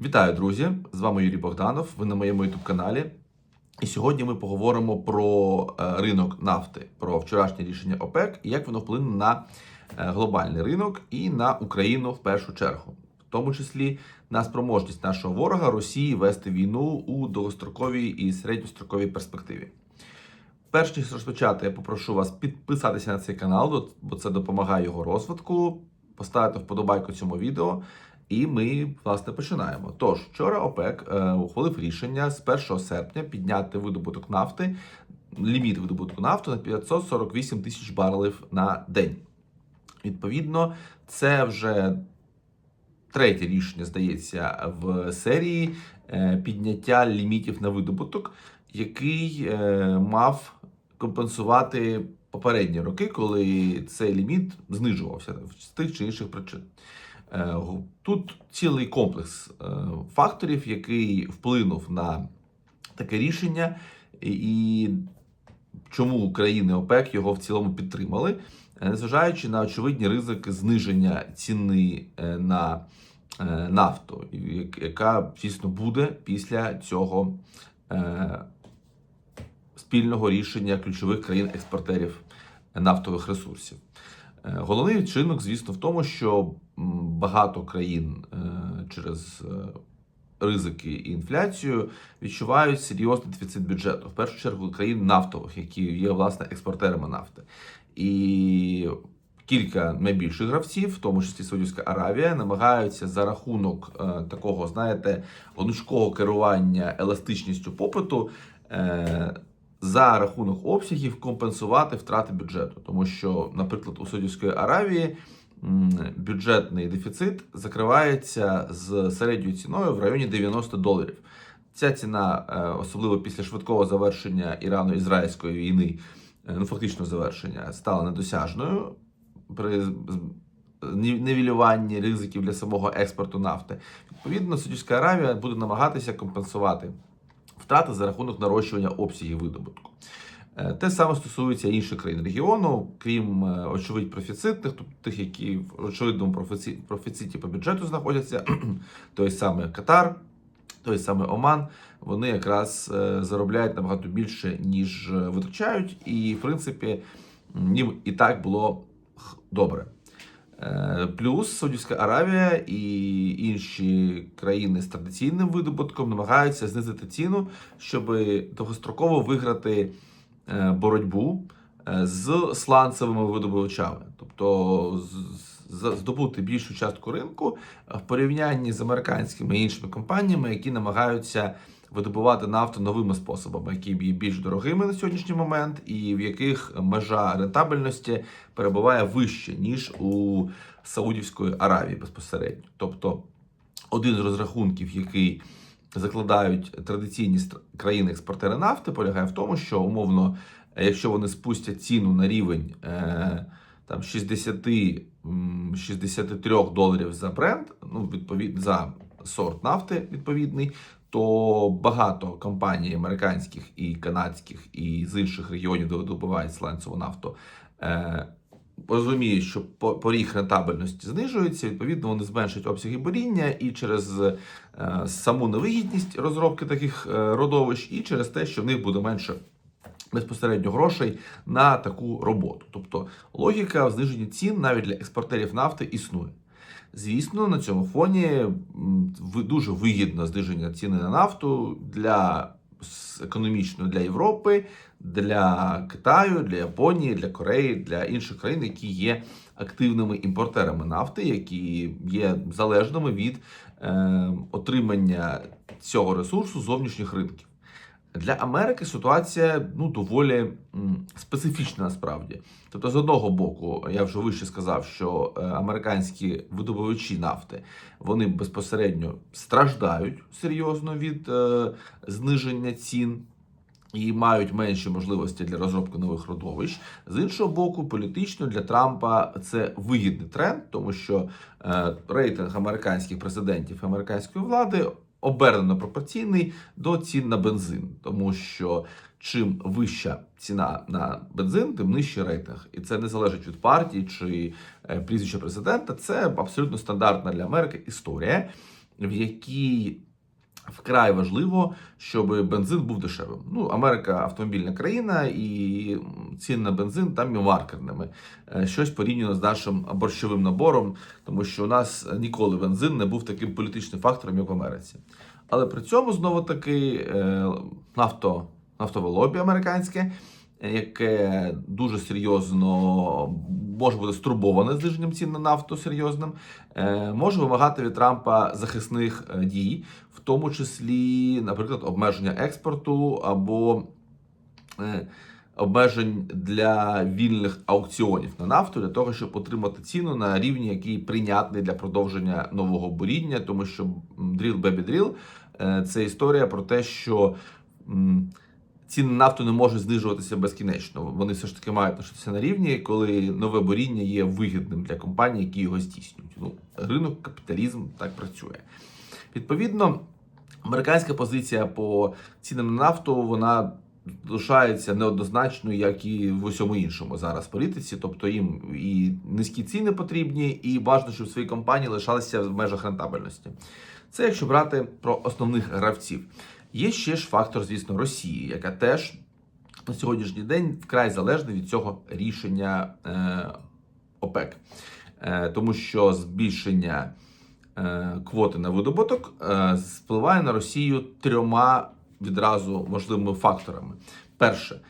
Вітаю, друзі! З вами Юрій Богданов. Ви на моєму youtube каналі. І сьогодні ми поговоримо про е, ринок нафти, про вчорашнє рішення ОПЕК і як воно вплине на е, глобальний ринок і на Україну в першу чергу, в тому числі на спроможність нашого ворога Росії вести війну у довгостроковій і середньостроковій перспективі. Перш ніж розпочати, я попрошу вас підписатися на цей канал, бо це допомагає його розвитку, поставити вподобайку цьому відео. І ми власне починаємо. Тож вчора ОПЕК е, ухвалив рішення з 1 серпня підняти видобуток нафти, ліміт видобутку нафти на 548 тисяч барелів на день. Відповідно, це вже третє рішення, здається, в серії е, підняття лімітів на видобуток, який е, мав компенсувати попередні роки, коли цей ліміт знижувався з тих чи інших причин. Е, Тут цілий комплекс е, факторів, який вплинув на таке рішення, і чому країни ОПЕК його в цілому підтримали, е, незважаючи на очевидні ризики зниження ціни на нафту, яка дійсно буде після цього спільного рішення ключових країн-експортерів нафтових ресурсів. Головний чинник, звісно, в тому, що багато країн е, через е, ризики і інфляцію відчувають серйозний дефіцит бюджету. В першу чергу країн нафтових, які є власне експортерами нафти. І кілька найбільших гравців, в тому числі Саудівська Аравія, намагаються за рахунок е, такого, знаєте, гнучкого керування еластичністю попиту. За рахунок обсягів компенсувати втрати бюджету, тому що, наприклад, у Саудівської Аравії бюджетний дефіцит закривається з середньою ціною в районі 90 доларів. Ця ціна, е, особливо після швидкого завершення Ірано-Ізраїльської війни, е, ну фактично завершення, стала недосяжною при нівелюванні ризиків для самого експорту нафти. Відповідно, Саудівська Аравія буде намагатися компенсувати втрати за рахунок нарощування обсягів видобутку. Е, Те саме стосується інших країн регіону, крім е, очевидь профіцитних, тобто тих, які в очевидному профіциті по бюджету знаходяться, той самий Катар, той самий Оман, вони якраз е, заробляють набагато більше, ніж витрачають, і в принципі їм і так було добре. Плюс Саудівська Аравія і інші країни з традиційним видобутком намагаються знизити ціну, щоб довгостроково виграти боротьбу е, з сланцевими видобувачами, тобто здобути більшу частку ринку в порівнянні з американськими і іншими компаніями, які намагаються видобувати нафту новими способами, які є більш дорогими на сьогоднішній момент, і в яких межа рентабельності перебуває вище ніж у Саудівської Аравії безпосередньо. Тобто один з розрахунків, який закладають традиційні країни-експортери нафти, полягає в тому, що умовно, е, якщо вони спустять ціну на рівень е, там 60, м, 63 доларів за бренд, ну відповідно за сорт нафти відповідний, то багато компаній американських і канадських і з інших регіонів, де добувають сланцеву нафту, розуміють, що поріг рентабельності знижується, відповідно, вони зменшать обсяги боріння і через е, саму невигідність розробки таких е, родовищ, і через те, що в них буде менше безпосередньо грошей на таку роботу. Тобто логіка в зниженні цін навіть для експортерів нафти існує. Звісно, на цьому фоні дуже вигідно зниження ціни на нафту для економічно для Європи, для Китаю, для Японії, для Кореї, для інших країн, які є активними імпортерами нафти, які є залежними від е, отримання цього ресурсу зовнішніх ринків. Для Америки ситуація ну доволі специфічна насправді. Тобто, з одного боку, я вже вище сказав, що е, американські видобувачі нафти вони безпосередньо страждають серйозно від е, зниження цін. І мають менші можливості для розробки нових родовищ. З іншого боку, політично для Трампа це вигідний тренд, тому що е, рейтинг американських президентів американської влади обернено пропорційний до цін на бензин, тому що чим вища ціна на бензин, тим нижчий рейтинг. І це не залежить від партії чи е, прізвища президента. Це абсолютно стандартна для Америки історія. в якій вкрай важливо, щоб бензин був дешевим. Ну, Америка автомобільна країна, і ціни на бензин там є маркерними. Е, Щось порівняно з нашим борщовим набором, тому що у нас ніколи бензин не був таким політичним фактором, як в Америці. Але при цьому знову таки е, нафто, нафтове лобі американське, яке дуже серйозно може бути стурбоване зниженням цін на нафту серйозним, е, може вимагати від Трампа захисних дій, тому числі, наприклад, обмеження експорту або е, обмежень для вільних аукціонів на нафту для того, щоб отримати ціну на рівні, який прийнятний для продовження нового буріння, тому що drill baby drill е, – це історія про те, що ціни на нафту не можуть знижуватися безкінечно. Вони все ж таки мають лишитися на рівні, коли нове буріння є вигідним для компаній, які його здійснюють. Ну, ринок, капіталізм так працює. Відповідно, американська позиція по цінам на нафту вона лишається неоднозначною, як і в усьому іншому зараз політиці. Тобто їм і низькі ціни потрібні, і бажано, щоб свої компанії лишалися в межах рентабельності. Це якщо брати про основних гравців. Є ще ж фактор, звісно, Росії, яка теж на сьогоднішній день вкрай залежна від цього рішення е, ОПЕК, е, тому що збільшення квоти на видобуток е, впливає на Росію трьома відразу можливими факторами. Перше,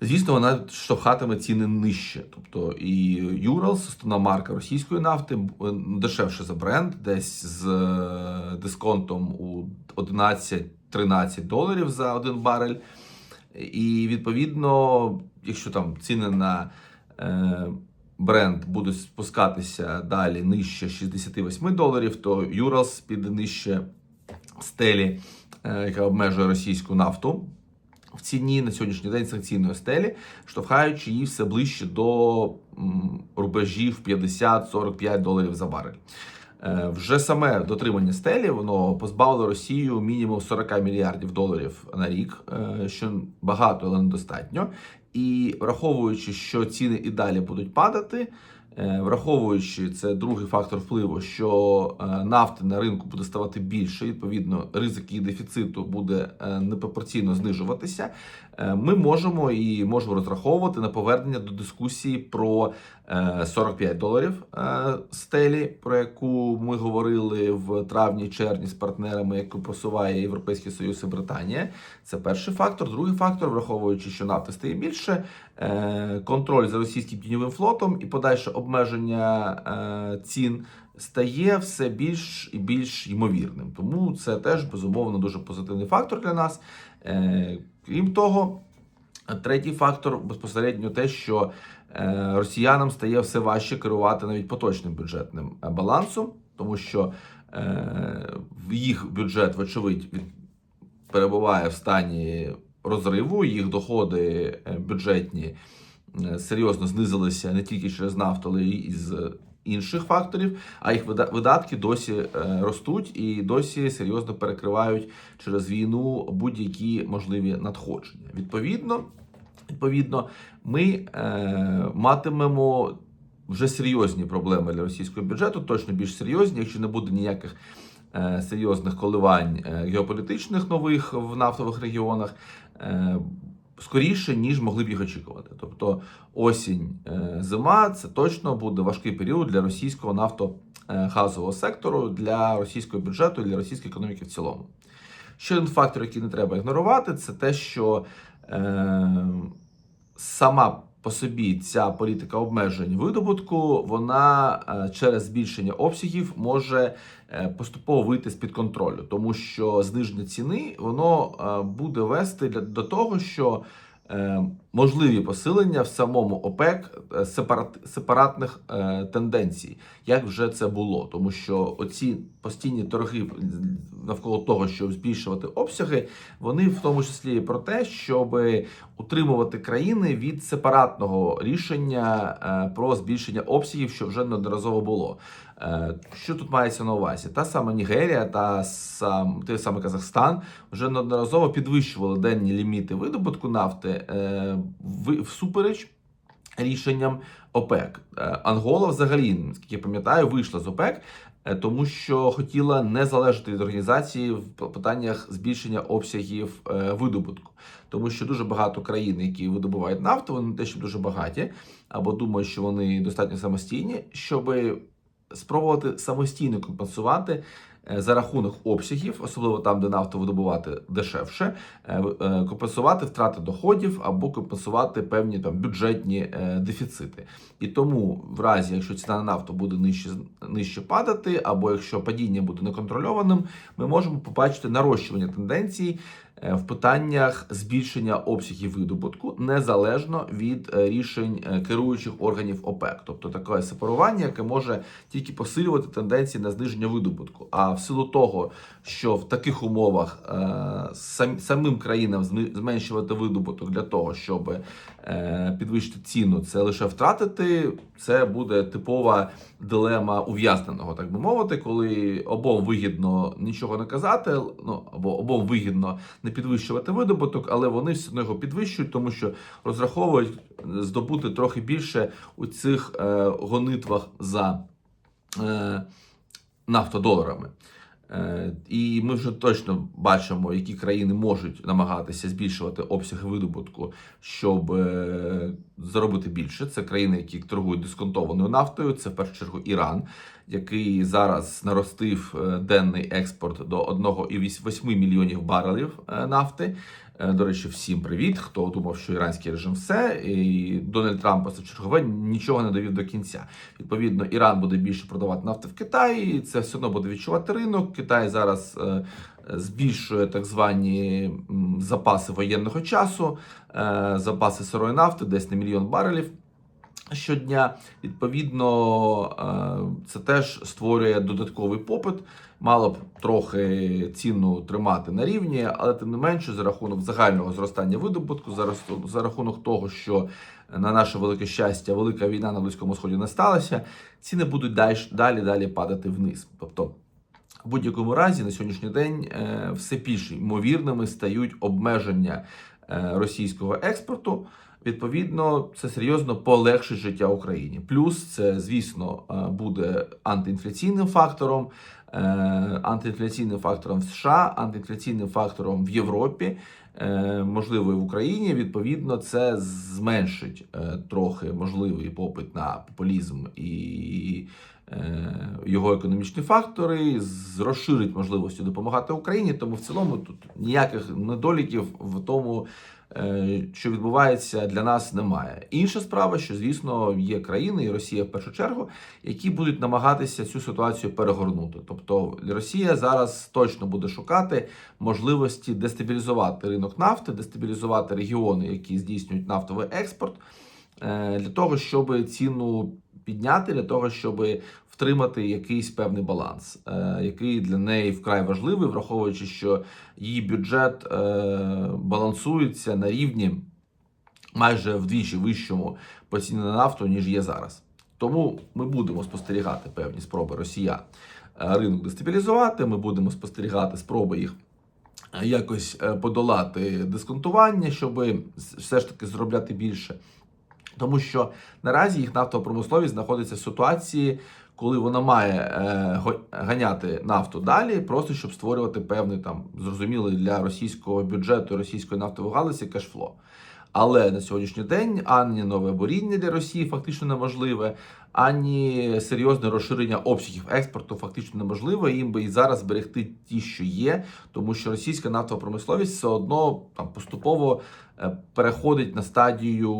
звісно, вона штовхатиме ціни нижче. Тобто і Юралс, основна марка російської нафти, дешевше за бренд, десь з е, дисконтом у 11-13 доларів за один барель. І відповідно, якщо там ціни на е, бренд будуть спускатися далі нижче 68 доларів, то Юралс піде нижче стелі, е, яка обмежує російську нафту в ціні на сьогоднішній день санкційної стелі, штовхаючи її все ближче до рубежів 50-45 доларів за барель. Е, Вже саме дотримання стелі воно позбавило Росію мінімум 40 мільярдів доларів на рік, е, що багато, але недостатньо. І враховуючи, що ціни і далі будуть падати, враховуючи це другий фактор впливу, що е, нафти на ринку буде ставати більше, відповідно, ризик її дефіциту буде е, непропорційно знижуватися. е, Ми можемо і можемо розраховувати на повернення до дискусії про е, 45 доларів е, стелі, про яку ми говорили в травні-червні з партнерами, яку просуває Європейський Союз і Британія. Це перший фактор. Другий фактор, враховуючи, що нафти стає більше, е, контроль за російським тіньовим флотом і подальше обмеження е, цін стає все більш і більш ймовірним. Тому це теж безумовно дуже позитивний фактор для нас. Е, Крім того, третій фактор безпосередньо те, що е, росіянам стає все важче керувати навіть поточним бюджетним балансом, тому що їх бюджет, вочевидь, перебуває в стані розриву. Їх доходи бюджетні серйозно знизилися не тільки через нафту, але й з інших факторів. А їх видатки досі е, ростуть і досі серйозно перекривають через війну будь-які можливі надходження. Відповідно, відповідно, ми е, матимемо. Вже серйозні проблеми для російського бюджету, точно більш серйозні, якщо не буде ніяких е, серйозних коливань е, геополітичних нових в нафтових регіонах, е, скоріше, ніж могли б їх очікувати. Тобто осінь, е, зима це точно буде важкий період для російського нафтогазового сектору, для російського бюджету, для російської економіки в цілому. Ще один фактор, який не треба ігнорувати, це те, що е, сама по собі ця політика обмежень видобутку, вона е, через збільшення обсягів може е, поступово вийти з під контролю, тому що зниження ціни воно е, буде вести до того, що можливі посилення в самому ОПЕК е, сепарат, сепаратних е, тенденцій, як вже це було, тому що оці постійні торги навколо того, щоб збільшувати обсяги, вони в тому числі про те, щоб утримувати країни від сепаратного рішення е, про збільшення обсягів, що вже неодноразово було. Е, Що тут мається на увазі? Та сама Нігерія та сам той самий Казахстан вже неодноразово підвищували денні ліміти видобутку нафти е, всупереч рішенням ОПЕК. Е, Ангола взагалі, наскільки я пам'ятаю, вийшла з ОПЕК е, тому що хотіла не залежати від організації в питаннях збільшення обсягів е, видобутку, тому що дуже багато країн, які видобувають нафту, вони не те, що дуже багаті, або думають, що вони достатньо самостійні, щоб спробувати самостійно компенсувати. Е, За рахунок обсягів, особливо там, де нафту видобувати дешевше, е, е, компенсувати втрати доходів або компенсувати певні там бюджетні дефіцити. І тому, в разі, якщо ціна на нафту буде нижче нижче падати, або якщо падіння буде неконтрольованим, ми можемо побачити нарощування тенденцій е, в питаннях збільшення обсягів видобутку незалежно від е, рішень е, керуючих органів ОПЕК, тобто таке сепарування, яке може тільки посилювати тенденції на зниження видобутку. А в силу того, що в таких умовах е, сам, самим країнам зменшувати видобуток для того, щоб е, підвищити ціну, це лише втратити. Це буде типова дилема ув'язненого, так би мовити, коли обом вигідно нічого не казати, ну або обом вигідно не підвищувати видобуток, але вони все одно його підвищують, тому що розраховують здобути трохи більше у цих е, гонитвах за е, нафтодоларами. Е, І ми вже точно бачимо, які країни можуть намагатися збільшувати обсяги видобутку, щоб е, заробити більше. Це країни, які торгують дисконтованою нафтою. Це в першу чергу Іран, який зараз наростив е, денний експорт до 1,8 мільйонів барелів нафти. Е, До речі, всім привіт. Хто думав, що іранський режим все, і Дональд Трамп це чергове нічого не довів до кінця. Відповідно, Іран буде більше продавати нафти в Китаї. Це все одно буде відчувати ринок. Китай зараз е, збільшує так звані запаси воєнного часу, е, запаси сирої нафти, десь на мільйон барелів. Щодня, відповідно, е, це теж створює додатковий попит. Мало б трохи ціну тримати на рівні, але тим не менше, за рахунок загального зростання видобутку, за, рахунок того, що на наше велике щастя, велика війна на Близькому Сході не сталася, ціни будуть далі далі, далі падати вниз. Тобто, в будь-якому разі на сьогоднішній день е, все більш ймовірними стають обмеження е, російського експорту. Відповідно, це серйозно полегшить життя Україні. Плюс це, звісно, е, буде антиінфляційним фактором, е, антиінфляційним фактором в США, антиінфляційним фактором в Європі, е, можливо, і в Україні. Відповідно, це зменшить трохи можливий попит на популізм і його економічні фактори, розширить можливості допомагати Україні. Тому в цілому тут ніяких недоліків в тому. Е, Що відбувається для нас, немає. Інша справа, що звісно є країни, і Росія в першу чергу, які будуть намагатися цю ситуацію перегорнути. Тобто Росія зараз точно буде шукати можливості дестабілізувати ринок нафти, дестабілізувати регіони, які здійснюють нафтовий експорт, е, для того, щоб ціну підняти, для того, щоб втримати якийсь певний баланс, е, який для неї вкрай важливий, враховуючи, що її бюджет е, балансується на рівні майже вдвічі вищому по ціні на нафту, ніж є зараз. Тому ми будемо спостерігати певні спроби росіян е, ринок дестабілізувати. Ми будемо спостерігати спроби їх якось подолати дисконтування, щоб все ж таки зробляти більше. Тому що наразі їх нафтова промисловість знаходиться в ситуації, коли вона має е, ганяти нафту далі, просто щоб створювати певний там зрозумілий для російського бюджету, російської нафтової галузі кешфло. Але на сьогоднішній день ані нове боріння для Росії фактично неможливе, ані серйозне розширення обсягів експорту фактично неможливе. Їм би і зараз зберегти ті, що є, тому що російська нафтова промисловість все одно там поступово е, переходить на стадію.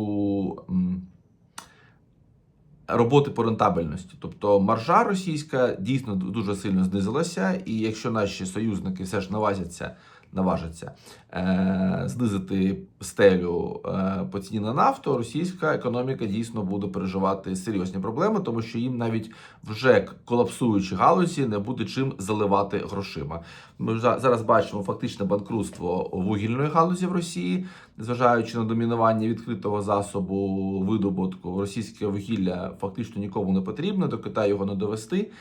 Роботи по рентабельності, тобто маржа російська дійсно дуже сильно знизилася, і якщо наші союзники все ж наважаться, наважаться е, знизити стелю е, по ціні на нафту, російська економіка дійсно буде переживати серйозні проблеми, тому що їм навіть вже колапсуючі галузі не буде чим заливати грошима. Ми зараз бачимо фактичне банкрутство вугільної галузі в Росії, зважаючи на домінування відкритого засобу видобутку, російське вугілля фактично нікому не потрібно, до Китаю його не довести.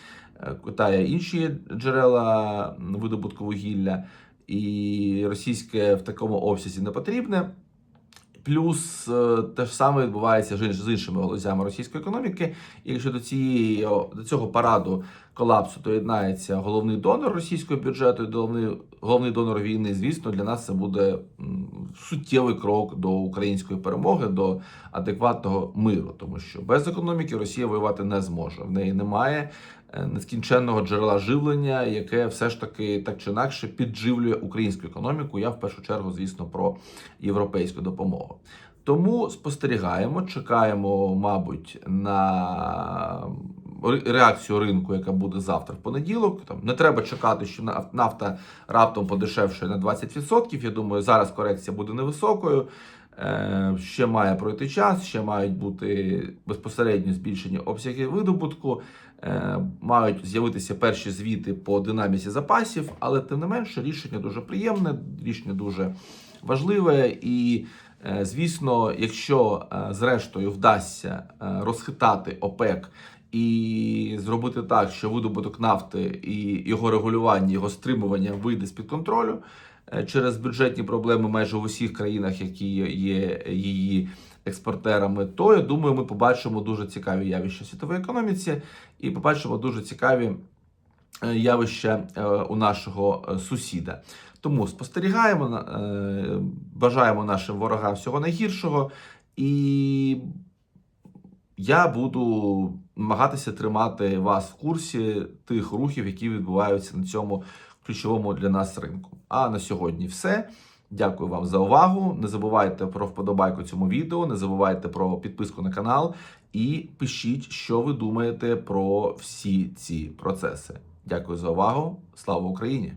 Е, Китаю інші джерела видобутку вугілля, і російське в такому обсязі не потрібне. Плюс е, те ж саме відбувається з іншими галузями російської економіки. І якщо до цієї до цього параду колапсу доєднається головний донор російського бюджету, і головний, головний донор війни, звісно, для нас це буде суттєвий крок до української перемоги, до адекватного миру, тому що без економіки Росія воювати не зможе. В неї немає нескінченного джерела живлення, яке все ж таки так чи інакше підживлює українську економіку. Я в першу чергу, звісно, про європейську допомогу. Тому спостерігаємо, чекаємо, мабуть, на реакцію ринку, яка буде завтра в понеділок. Там не треба чекати, що нафта раптом подешевшає на 20%. Я думаю, зараз корекція буде невисокою. Е, Ще має пройти час, ще мають бути безпосередньо збільшені обсяги видобутку, е, мають з'явитися перші звіти по динаміці запасів, але тим не менше рішення дуже приємне, рішення дуже важливе. І, е, звісно, якщо е, зрештою вдасться е, розхитати ОПЕК і зробити так, що видобуток нафти і його регулювання, його стримування вийде з під контролю е, через бюджетні проблеми майже в усіх країнах, які є її експортерами, то я думаю, ми побачимо дуже цікаві явища в світовій економіці і побачимо дуже цікаві е, явища е, у нашого е, сусіда. Тому спостерігаємо, бажаємо нашим ворогам всього найгіршого, і я буду намагатися тримати вас в курсі тих рухів, які відбуваються на цьому ключовому для нас ринку. А на сьогодні все. Дякую вам за увагу. Не забувайте про вподобайку цьому відео, не забувайте про підписку на канал і пишіть, що ви думаєте про всі ці процеси. Дякую за увагу. Слава Україні!